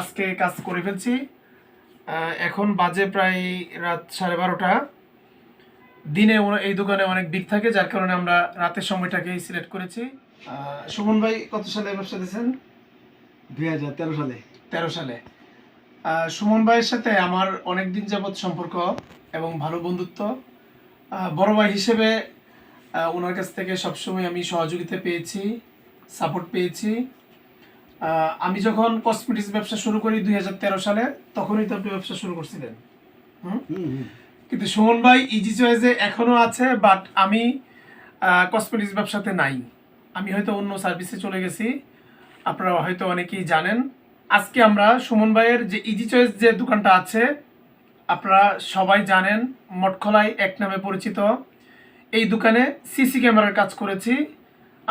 আজকে কাজ করে ফেলছি। এখন বাজে প্রায় রাত সাড়ে বারোটা। দিনে এই দোকানে অনেক বিক থাকে যার কারণে আমরা রাতের সময়টাকেই সিলেক্ট করেছি। সুমন ভাই কত সালে ব্যবসা দিয়েছেন? দুই হাজার তেরো সালে। তেরো সালে। সুমন ভাইয়ের সাথে আমার অনেক দিন যাবৎ সম্পর্ক এবং ভালো বন্ধুত্ব। বড় ভাই হিসেবে ওনার কাছ থেকে সবসময় আমি সহযোগিতা পেয়েছি সাপোর্ট পেয়েছি। আমি যখন কসমেটিক্স ব্যবসা শুরু করি দুই হাজার তেরো সালে তখনই তো আপনি ব্যবসা শুরু করছিলেন। কিন্তু সুমন ভাই ইজি চয়েসে এখনও আছে বাট আমি কসমেটিক্স ব্যবসাতে নাই। আমি হয়তো অন্য সার্ভিসে চলে গেছি। আপনারা হয়তো অনেকেই জানেন। আজকে আমরা সুমন ভাইয়ের যে ইজি চয়েস যে দোকানটা আছে আপনারা সবাই জানেন মটখলাই এক নামে পরিচিত। এই দোকানে সিসি ক্যামেরার কাজ করেছি।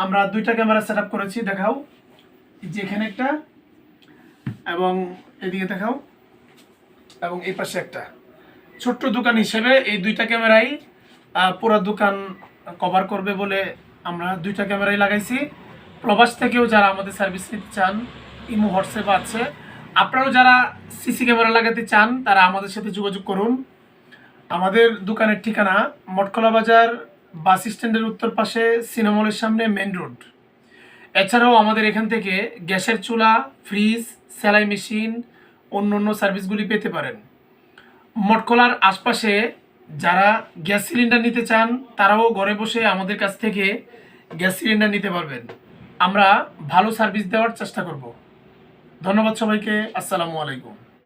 আমরা দুইটা ক্যামেরা সেট করেছি দেখাও। এই যে এখানে একটা, এবং এদিকে দেখাও, এবং এই পাশে একটা। ছোট্ট দোকান হিসেবে এই দুইটা ক্যামেরাই পুরো দোকান কভার করবে বলে আমরা দুইটা ক্যামেরাই লাগাইছি। প্রবাস থেকেও যারা আমাদের সার্ভিস নিতে চান, ইমো, হোয়াটসঅ্যাপ আছে, আপনারাও যারা সিসি ক্যামেরা লাগাতে চান, তারা আমাদের সাথে যোগাযোগ করুন। আমাদের দোকানের ঠিকানা মটকলা বাজার, বাস স্ট্যান্ডের উত্তর পাশে, সিনেমলের সামনে মেন রোড এছাড়াও আমাদের এখান থেকে গ্যাসের চুলা, ফ্রিজ, সেলাই মেশিন অন্য অন্য সার্ভিসগুলি পেতে পারেন। মটকলার আশপাশে যারা গ্যাস সিলিন্ডার নিতে চান, তারাও ঘরে বসে আমাদের কাছ থেকে গ্যাস সিলিন্ডার নিতে পারবেন। আমরা ভালো সার্ভিস দেওয়ার চেষ্টা করব। ধন্যবাদ সবাইকে। আসসালামু আলাইকুম।